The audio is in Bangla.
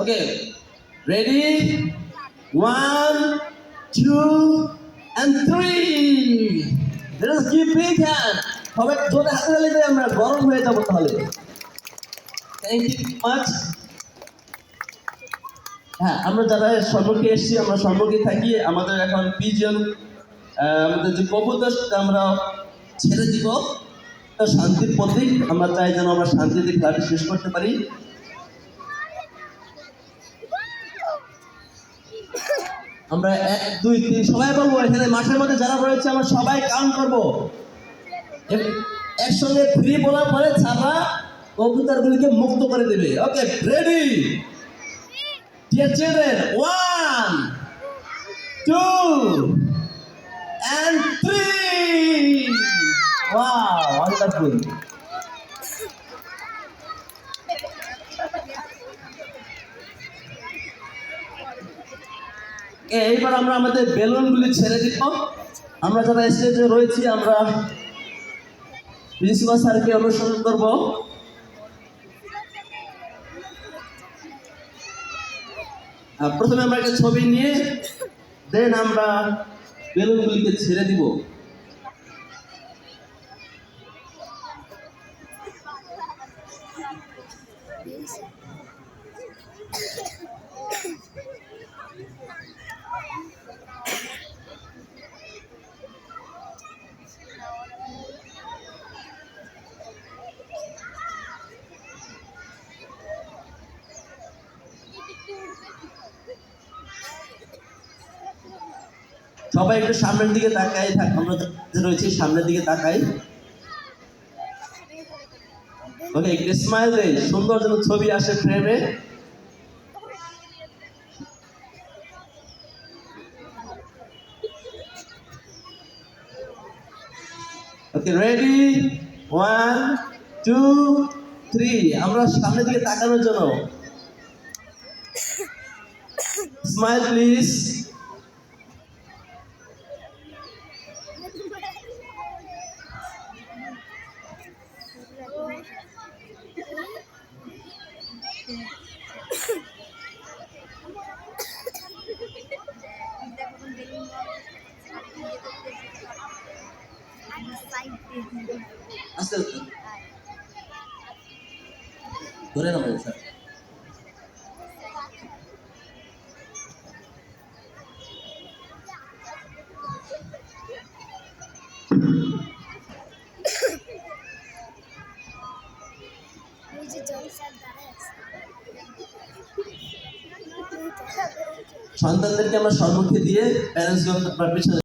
Okay ready one two and three let's give big hand সবাই জোরে হাতে তালি দিয়ে আমরা গরম হয়ে যাব তাহলে। থ্যাংক ইউ হ্যাঁ আমরা যারা সম্মুখে এসেছি, আমরা সম্মুখে থাকি। আমাদের এখন পিজন আমাদের যে কবুতর আমরা ছেড়ে দিব। শান্তির প্রতীক, আমরা চাই যেন আমরা শান্তিতে খেলাটি শেষ করতে পারি। আমরা এক দুই তিন সবাই বলব এখানে মাঠের মধ্যে যারা রয়েছে আমরা সবাই কাউন্ট করব এক- একসঙ্গে থ্রি বলার পরে ছাড়া কবুতরগুলিকে মুক্ত করে দেবে okay ready one, two, and three. Wow, wonderful. এইবার আমরা আমাদের বেলুনগুলি ছেড়ে দিব। আমরা যারা স্টেজে রয়েছি, আমরা প্রিন্সিপাল স্যারকে অনুসরণ করব। প্রথমে আমরা একটা ছবি নিয়ে, দেন আমরা বেলুনগুলিকে ছেড়ে দিব। সবাই একটু সামনের দিকে তাকাই থাক, আমরা রয়েছি সামনের দিকে তাকাই। ওকে একটু স্মাইল দেই, সুন্দর যেন ছবি আসে ফ্রেমে okay ready one two three আমরা সামনের দিকে তাকানোর জন্য। স্মাইল প্লিজ আস্তে আস্তে। ধরে নাও স্যার। সন্তানদেরকে আমরা সম্মুখে দিয়ে প্যারেন্টসগণ বা পিছনে